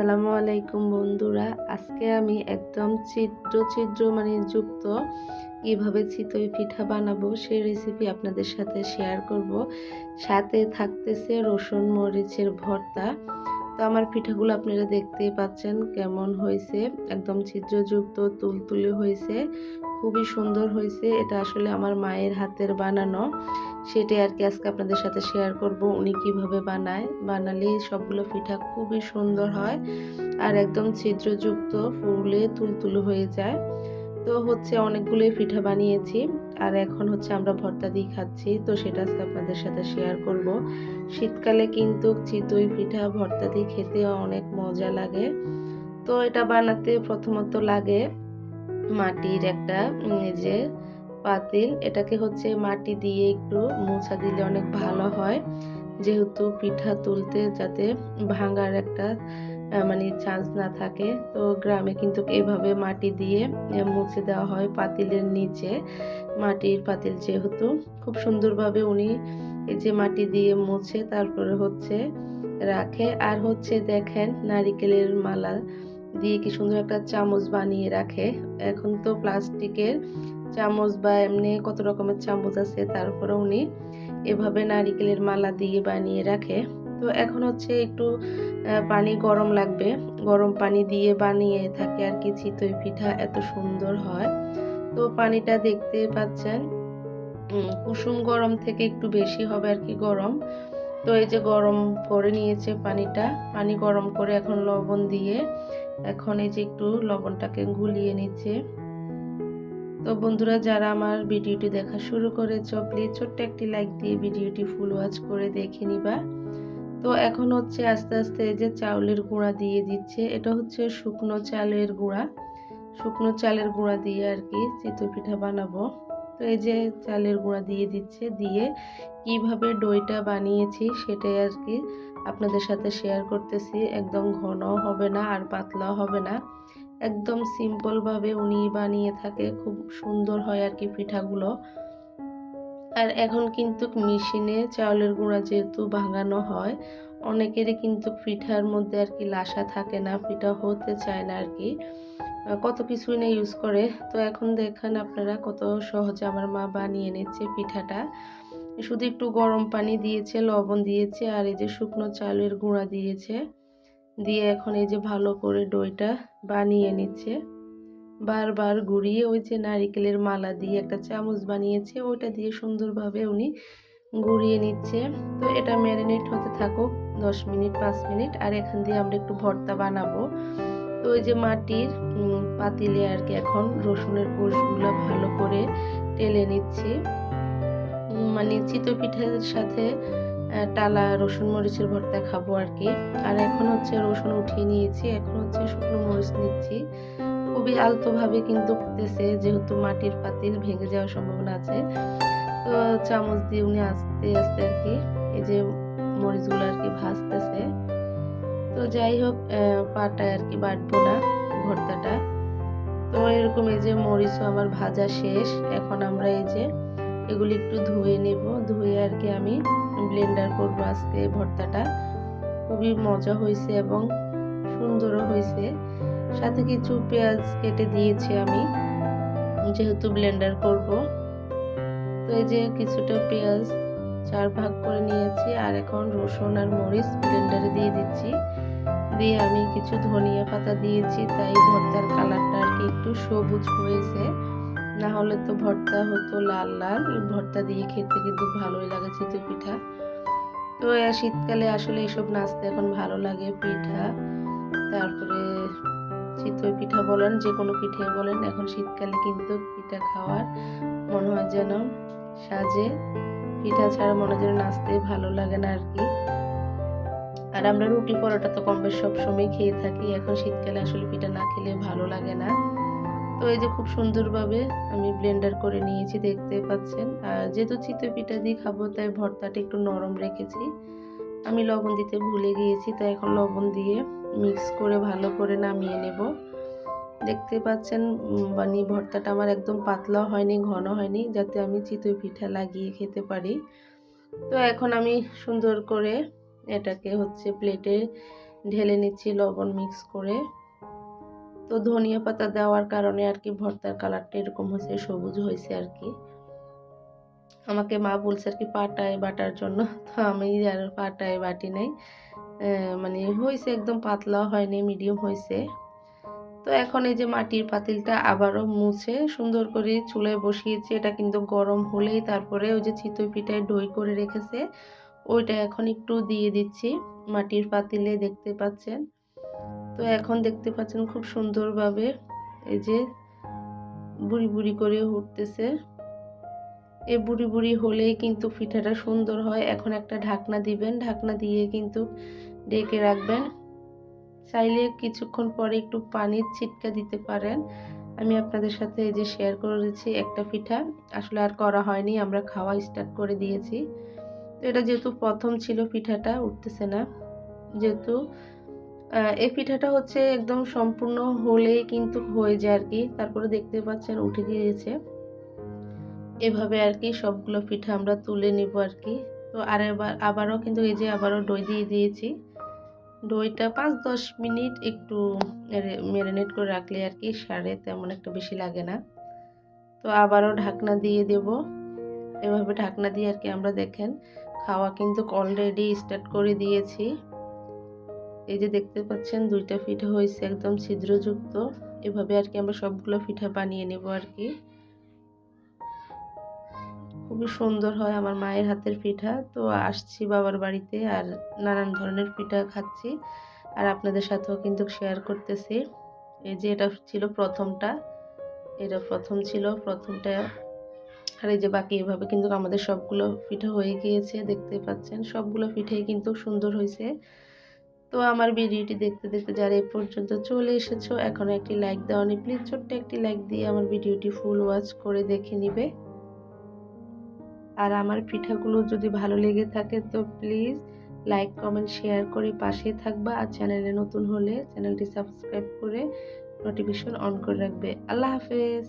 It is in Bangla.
আসসালামু আলাইকুম বন্ধুরা। আজকে আমি একদম ছিদ্র ছিদ্র মানে যুক্ত কীভাবে চিতই পিঠা বানাবো সেই রেসিপি আপনাদের সাথে শেয়ার করব। সাথে থাকতেছে রসুন, মরিচের ভর্তা। তো আমার পিঠাগুলো আপনারা দেখতেই পাচ্ছেন কেমন হয়েছে। একদম ছিদ্রযুক্ত, তুলতুলে হয়েছে, খুবই সুন্দর হয়েছে। এটা আসলে আমার মায়ের হাতের বানানো। সেটাই আর কি আজকে আপনাদের সাথে শেয়ার করব। উনি কীভাবে বানায়? বানালে সবগুলো পিঠা খুবই সুন্দর হয় আর একদম ছিদ্রযুক্ত, ফুলে তুলতুলো হয়ে যায়। তো হচ্ছে অনেকগুলোই পিঠা বানিয়েছি আর এখন হচ্ছে আমরা ভর্তা দিয়ে খাচ্ছি। তো সেটা আজকে আপনাদের সাথে শেয়ার করব। শীতকালে কিন্তু চিতই পিঠা, ভর্তা দিয়ে খেতে অনেক মজা লাগে। তো এটা বানাতে প্রথমত লাগে মাটির একটা যে পাতিল, এটাকে হচ্ছে মাটি দিয়ে একটু মোছা দিলে অনেক ভালো হয়। যেহেতু পিঠা তুলতে যাতে ভাঙার একটা মানে চান্স না থাকে, তো গ্রামে কিন্তু এভাবে মাটি দিয়ে মুছে দেওয়া হয় পাতিলের নিচে। মাটির পাতিল যেহেতু খুব সুন্দরভাবে উনি এই যে মাটি দিয়ে মুছে, তারপরে হচ্ছে রাখে। আর হচ্ছে দেখেন নারিকেলের মালা দিয়ে কি সুন্দর একটা চামচ বানিয়ে রাখে। এখন তো প্লাস্টিকের চামচ বা এমনি কত রকমের চামচ আছে তারপরে উনি এভাবে নারিকেলের মালা দিয়ে বানিয়ে রাখে। তো এখন হচ্ছে একটু পানি গরম লাগবে। গরম পানি দিয়ে বানিয়ে থাকে আর কি চিতই পিঠা, এত সুন্দর হয়। তো পানিটা দেখতে পাচ্ছেন কুসুম গরম থেকে একটু বেশি হবে আর কি গরম। তো এই যে গরম করে নিয়েছে পানিটা, পানি গরম করে এখন লবণ দিয়ে, এখন এই যে একটু লবণটাকে গুলিয়ে নিচ্ছে। তো বন্ধুরা, যারা আমার ভিডিওটি দেখা শুরু করেছ প্লিজ ছোট্ট একটি লাইক দিয়ে ভিডিওটি ফুল ওয়াচ করে দেখে নিবা। তো এখন হচ্ছে আস্তে আস্তে যে চাউলের গুঁড়া দিয়ে দিচ্ছে, এটা হচ্ছে শুকনো চালের গুঁড়া। শুকনো চালের গুঁড়া দিয়ে আর কি চিতই পিঠা বানাবো। তো এই যে চালের গুঁড়া দিয়ে দিচ্ছে, দিয়ে কীভাবে দইটা বানিয়েছি সেটাই আর কি আপনাদের সাথে শেয়ার করতেছি। একদম ঘন হবে না আর পাতলাও হবে না। একদম সিম্পলভাবে উনি বানিয়ে থাকে, খুব সুন্দর হয় আর কি পিঠাগুলো। আর এখন কিন্তু মেশিনে চাউলের গুঁড়া যেহেতু ভাঙানো হয়, অনেকেরই কিন্তু পিঠার মধ্যে আর কি লাসা থাকে না, পিঠা হতে চায় না আর কি। কত কিছুই না ইউজ করে। তো এখন দেখেন আপনারা কত সহজে আমার মা বানিয়ে নিচ্ছে পিঠাটা। শুধু একটু গরম পানি দিয়েছে, লবণ দিয়েছে, আর এই যে শুকনো চালের গুঁড়া দিয়েছে। দিয়ে এখন এই যে ভালো করে দইটা বানিয়ে নিচ্ছে। বারবার ঘুরিয়ে ওই যে নারিকেলের মালা দিয়ে একটা চামচ বানিয়েছে ওইটা দিয়ে সুন্দরভাবে উনি গুঁড়িয়ে নিচ্ছে। তো এটা ম্যারিনেট হতে থাকুক দশ মিনিট, পাঁচ মিনিট, আর এখান দিয়ে আমরা একটু ভর্তা বানাবো। তো ওই যে মাটির পাতিলে আর কি এখন রসুনের কোষগুলো ভালো করে টেলে নিচ্ছি। মানে চিতই পিঠের সাথে টালা, রসুন মরিচের ভর্তা খাব আর কি। আর এখন হচ্ছে রসুন উঠিয়ে নিয়েছি, এখন হচ্ছে শুকনো মরিচ নিচ্ছি। খুবই আলতোভাবে কিন্তু করতেছে যেহেতু মাটির পাতিল ভেঙে যাওয়ার সম্ভাবনা আছে। তো চামচ দিয়ে উনি আস্তে আস্তে আর কি, এই যে মরিচগুলো আর কি ভাজতেছে। তো যাই হোক পাটায় আর কি বাটবো না ভর্তাটা। তো এরকম এই যে মরিচও আমার ভাজা শেষ, এখন আমরা এই যে এগুলি একটু ধুয়ে নেব। ধুয়ে আর কি আমি ব্লেন্ডার করব আজকে ভর্তাটা। খুবই মজা হয়েছে এবং সুন্দরও হয়েছে। সাথে কিছু পেঁয়াজ কেটে দিয়েছি আমি, যেহেতু ব্লেন্ডার করব। তো এই যে কিছুটা পেঁয়াজ চার ভাগ করে নিয়েছি, আর এখন রসুন আর মরিচ ব্লেন্ডারে দিয়ে দিচ্ছি। দিয়ে আমি কিছু ধনিয়া পাতা দিয়েছি, তাই ভর্তার কালারটা আর কি একটু সবুজ হয়েছে। না হলে তো ভর্তা হতো লাল লাল, ভর্তা দিয়ে খেতে কিন্তু ভালোই লাগে চিতই পিঠা। তো শীতকালে আসলে এসব নাচতে এখন ভালো লাগে, পিঠা, তারপরে চিতই পিঠা বলেন যে কোনো পিঠে বলেন, এখন শীতকালে কিন্তু পিঠা খাওয়ার মনে হয় যেন সাজে। পিঠা ছাড়া মনে যেন নাচতে ভালো লাগে না আর কি। আর আমরা রুটি পরোটা তো কম বেশ সবসময় খেয়ে থাকি, এখন শীতকালে আসলে পিঠা না খেলে ভালো লাগে না। তো এই যে খুব সুন্দরভাবে আমি ব্লেন্ডার করে নিয়েছি, দেখতে পাচ্ছেন। আর যেহেতু চিতই পিঠা দিয়ে খাব, তাই ভর্তাটা একটু নরম রেখেছি। আমি লবণ দিতে ভুলে গিয়েছি, তাই এখন লবণ দিয়ে মিক্স করে ভালো করে নামিয়ে নেব। দেখতে পাচ্ছেন মানে ভর্তাটা আমার একদম পাতলা হয়নি, ঘন হয়নি, যাতে আমি চিতই পিঠা লাগিয়ে খেতে পারি। তো এখন আমি সুন্দর করে এটাকে হচ্ছে প্লেটে ঢেলে নিচ্ছি লবণ মিক্স করে। তো ধনিয়া পাতা দেওয়ার কারণে আর কি ভর্তার কালারটা এরকম হয়েছে, সবুজ হয়েছে আর কি। আমাকে মা বলছে আর কি পাটায় বাটার জন্য, তো আমি আর পাটায় বাটি নাই। মানে হয়েছে একদম পাতলা হয়নি মিডিয়াম হয়েছে। তো এখন এই যে মাটির পাতিলটা আবারও মুছে সুন্দর করে চুলায় বসিয়েছি, এটা কিন্তু গরম হলেই তারপরে ওই যে চিতই পিঠায় ডই করে রেখেছে, ওইটা এখন একটু দিয়ে দিচ্ছি মাটির পাতিলে, দেখতে পাচ্ছেন। তো এখন দেখতে পাচ্ছেন খুব সুন্দরভাবে এই যে বুড়ি বুড়ি করে উঠতেছে। এই বুড়ি বুড়ি হলেই কিন্তু পিঠাটা সুন্দর হয়। এখন একটা ঢাকনা দিবেন। ঢাকনা দিয়ে কিন্তু ডেকে রাখবেন। চাইলে কিছুক্ষণ পরে একটু পানির ছিটকা দিতে পারেন। আমি আপনাদের সাথে এই যে শেয়ার করেছি একটা পিঠা। আসলে আর করা হয়নি, আমরা খাওয়া স্টার্ট করে দিয়েছি। তো এটা যেহেতু প্রথম ছিল পিঠাটা, উঠতেছে না। যেহেতু এই পিঠাটা হচ্ছে একদম সম্পূর্ণ হলেই কিন্তু হয়ে যায় আর কি। তারপরে দেখতে পাচ্ছেন উঠে গিয়েছে। এভাবে আর কি সবগুলো পিঠা আমরা তুলে নিব আর কি। তো আর এবার আবারও কিন্তু এই যে আবারও দই দিয়ে দিয়েছি। দইটা পাঁচ দশ মিনিট একটু ম্যারিনেট করে রাখলে আর কি সারে, তেমন একটা বেশি লাগে না। তো আবারও ঢাকনা দিয়ে দেব। এভাবে ঢাকনা দিয়ে আর কি আমরা দেখেন, খাওয়া কিন্তু অলরেডি স্টার্ট করে দিয়েছি। এই যে দেখতে পাচ্ছেন দুইটা পিঠা হয়েছে একদম ছিদ্রযুক্ত। এভাবে আর কি আমরা সবগুলো পিঠা বানিয়ে নেব আর কি। খুবই সুন্দর হয় আমার মায়ের হাতের পিঠা। তো আসছি বাবার বাড়িতে আর নানান ধরনের পিঠা খাচ্ছি। আর আপনাদের সাথেও কিন্তু শেয়ার করতেছি। এই যে এটা ছিল প্রথমটা। এটা প্রথম ছিল, প্রথমটা। আর এই যে বাকি এভাবে কিন্তু আমাদের সবগুলো পিঠা হয়ে গিয়েছে, দেখতে পাচ্ছেন। সবগুলো পিঠেই কিন্তু সুন্দর হয়েছে। তো আমার ভিডিওটি দেখতে দেখতে যারা এই পর্যন্ত চলে এসেছ এখনও একটি লাইক দেওয়ানি প্লিজ ছোট্ট একটি লাইক দিয়ে আমার ভিডিওটি ফুল ওয়াচ করে দেখে নিবে। আর আমার পিঠাগুলো যদি ভালো লেগে থাকে তো প্লিজ লাইক কমেন্ট শেয়ার করে পাশে থাকবা। আর চ্যানেলে নতুন হলে চ্যানেলটি সাবস্ক্রাইব করে নোটিফিকেশন অন করে রাখবে। আল্লাহ হাফেজ।